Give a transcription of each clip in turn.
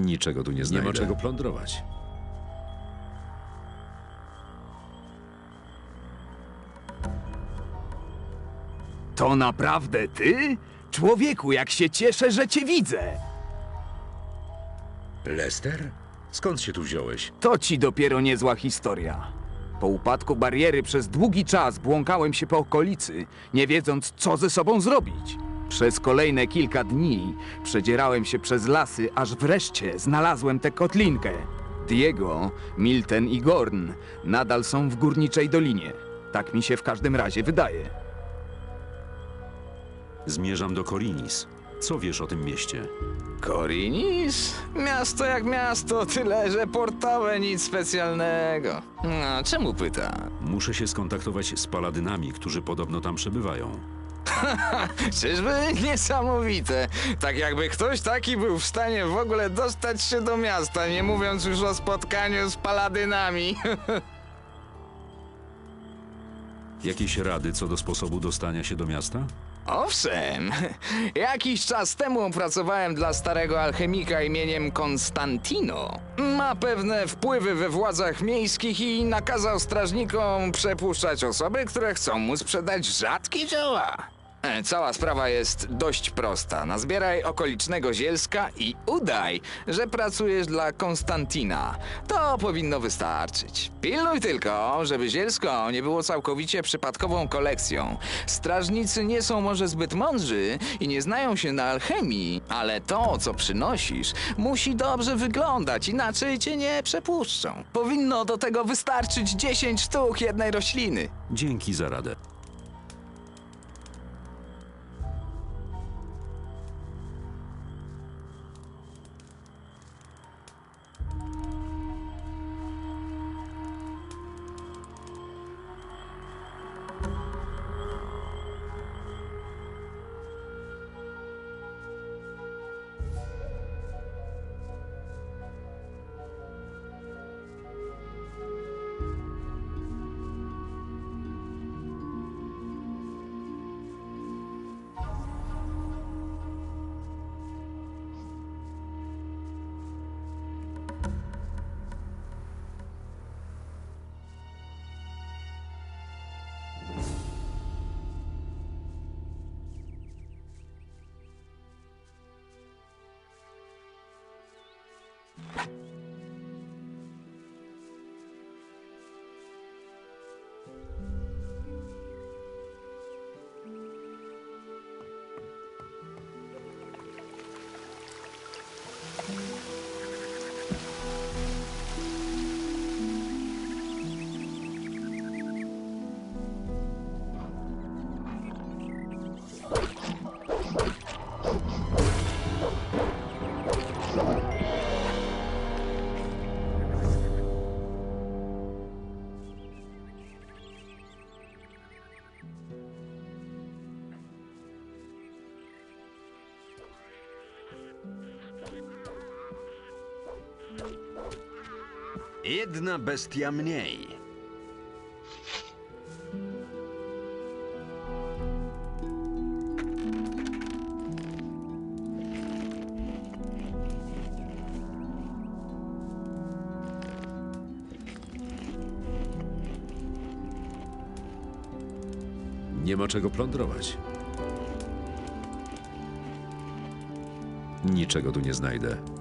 Niczego tu nie Nie znajdę. ma czego plądrować. To naprawdę ty? Człowieku, jak się cieszę, że cię widzę. Lester? Skąd się tu wziąłeś? To ci dopiero niezła historia. Po upadku bariery przez długi czas błąkałem się po okolicy, nie wiedząc, co ze sobą zrobić. Przez kolejne kilka dni przedzierałem się przez lasy, aż wreszcie znalazłem tę kotlinkę. Diego, Milten i Gorn nadal są w górniczej dolinie. Tak mi się w każdym razie wydaje. Zmierzam do Korinis. Co wiesz o tym mieście? Korinis? Miasto jak miasto, tyle że portowe, nic specjalnego. No, czemu pyta? Muszę się skontaktować z paladynami, którzy podobno tam przebywają. Czyżby niesamowite? Tak jakby ktoś taki był w stanie w ogóle dostać się do miasta, nie mówiąc już o spotkaniu z paladynami. Jakieś rady co do sposobu dostania się do miasta? Owszem, jakiś czas temu pracowałem dla starego alchemika imieniem Konstantino. Ma pewne wpływy we władzach miejskich i nakazał strażnikom przepuszczać osoby, które chcą mu sprzedać rzadkie dzieła. E, Cała sprawa jest dość prosta. Nazbieraj okolicznego zielska i udaj, że pracujesz dla Konstantina. To powinno wystarczyć. Pilnuj tylko, żeby zielsko nie było całkowicie przypadkową kolekcją. Strażnicy nie są może zbyt mądrzy i nie znają się na alchemii, ale to, co przynosisz, musi dobrze wyglądać, inaczej cię nie przepuszczą. Powinno do tego wystarczyć 10 sztuk jednej rośliny. Dzięki za radę. Jedna bestia mniej. Nie ma czego plądrować. Niczego tu nie znajdę.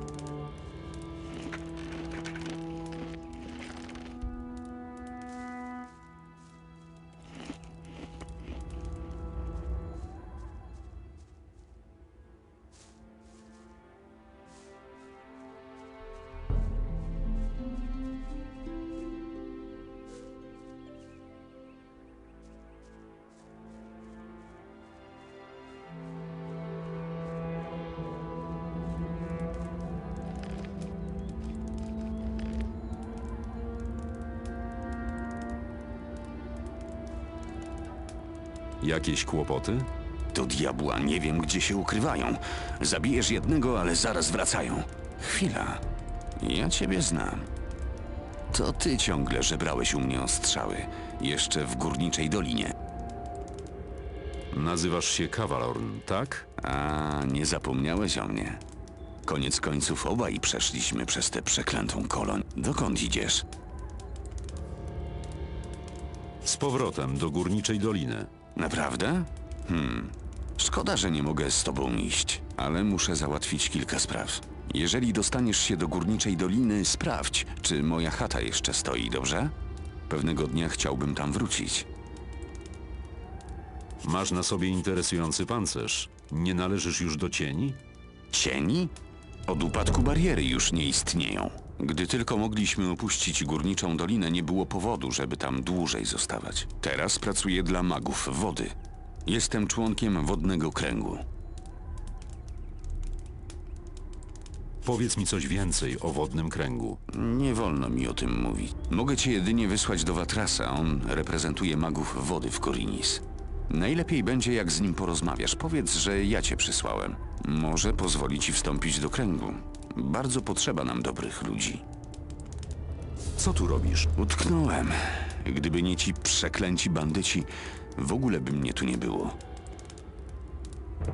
Jakieś kłopoty? Do diabła, nie wiem gdzie się ukrywają. Zabijesz jednego, ale zaraz wracają. Chwila. Ja ciebie znam. To ty ciągle żebrałeś u mnie o strzały. Jeszcze w górniczej dolinie. Nazywasz się Kawalorn, tak? A, nie zapomniałeś o mnie. Koniec końców obaj przeszliśmy przez tę przeklętą koloń. Dokąd idziesz? Z powrotem do Górniczej Doliny. Naprawdę? Hmm. Szkoda, że nie mogę z tobą iść, ale muszę załatwić kilka spraw. Jeżeli dostaniesz się do Górniczej Doliny, sprawdź, czy moja chata jeszcze stoi, dobrze? Pewnego dnia chciałbym tam wrócić. Masz na sobie interesujący pancerz. Nie należysz już do cieni? Cieni? Od upadku bariery już nie istnieją. Gdy tylko mogliśmy opuścić Górniczą Dolinę, nie było powodu, żeby tam dłużej zostawać. Teraz pracuję dla magów wody. Jestem członkiem Wodnego Kręgu. Powiedz mi coś więcej o wodnym kręgu. Nie wolno mi o tym mówić. Mogę cię jedynie wysłać do Watrasa. On reprezentuje magów wody w Korinis. Najlepiej będzie, jak z nim porozmawiasz. Powiedz, że ja cię przysłałem. Może pozwoli ci wstąpić do kręgu. Bardzo potrzeba nam dobrych ludzi. Co tu robisz? Utknąłem. Gdyby nie ci przeklęci bandyci, w ogóle by mnie tu nie było.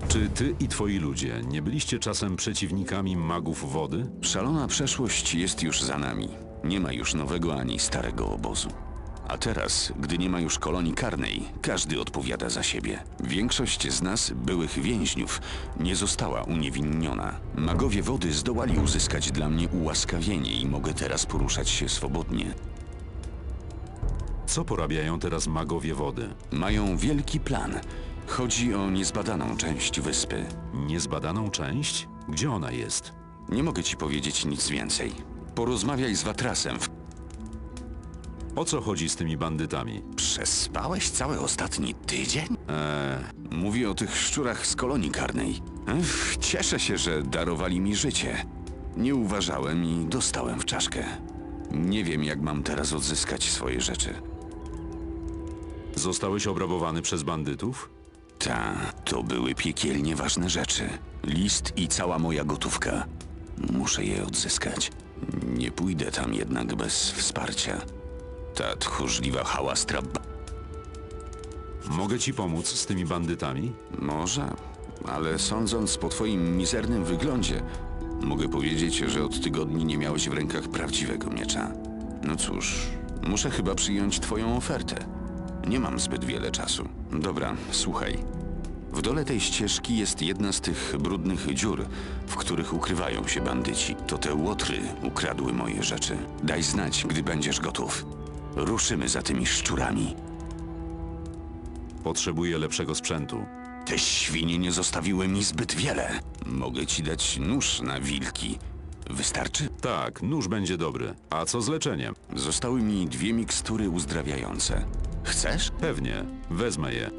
Czy ty i twoi ludzie nie byliście czasem przeciwnikami magów wody? Szalona przeszłość jest już za nami. Nie ma już nowego ani starego obozu. A teraz, gdy nie ma już kolonii karnej, każdy odpowiada za siebie. Większość z nas, byłych więźniów, nie została uniewinniona. Magowie wody zdołali uzyskać dla mnie ułaskawienie i mogę teraz poruszać się swobodnie. Co porabiają teraz magowie wody? Mają wielki plan. Chodzi o niezbadaną część wyspy. Niezbadaną część? Gdzie ona jest? Nie mogę ci powiedzieć nic więcej. Porozmawiaj z Watrasem. O co chodzi z tymi bandytami? Przespałeś cały ostatni tydzień? Eee, Mówię o tych szczurach z kolonii karnej. Ech, cieszę się, że darowali mi życie. Nie uważałem i dostałem w czaszkę. Nie wiem, jak mam teraz odzyskać swoje rzeczy. zostałeś obrabowany przez bandytów? Ta, to były piekielnie ważne rzeczy. List i cała moja gotówka. Muszę je odzyskać. Nie pójdę tam jednak bez wsparcia. Ta tchórzliwa hałastra ba- Mogę ci pomóc z tymi bandytami? Może, ale sądząc po twoim mizernym wyglądzie, mogę powiedzieć, że od tygodni nie miałeś w rękach prawdziwego miecza. No cóż, muszę chyba przyjąć twoją ofertę. Nie mam zbyt wiele czasu. Dobra, słuchaj. W dole tej ścieżki jest jedna z tych brudnych dziur, w których ukrywają się bandyci. To te łotry ukradły moje rzeczy. Daj znać, gdy będziesz gotów. Ruszymy za tymi szczurami. Potrzebuję lepszego sprzętu. Te świnie nie zostawiły mi zbyt wiele. Mogę ci dać nóż na wilki. Wystarczy? Tak, nóż będzie dobry. A co z leczeniem? Zostały mi dwie mikstury uzdrawiające. Chcesz? Pewnie, wezmę je.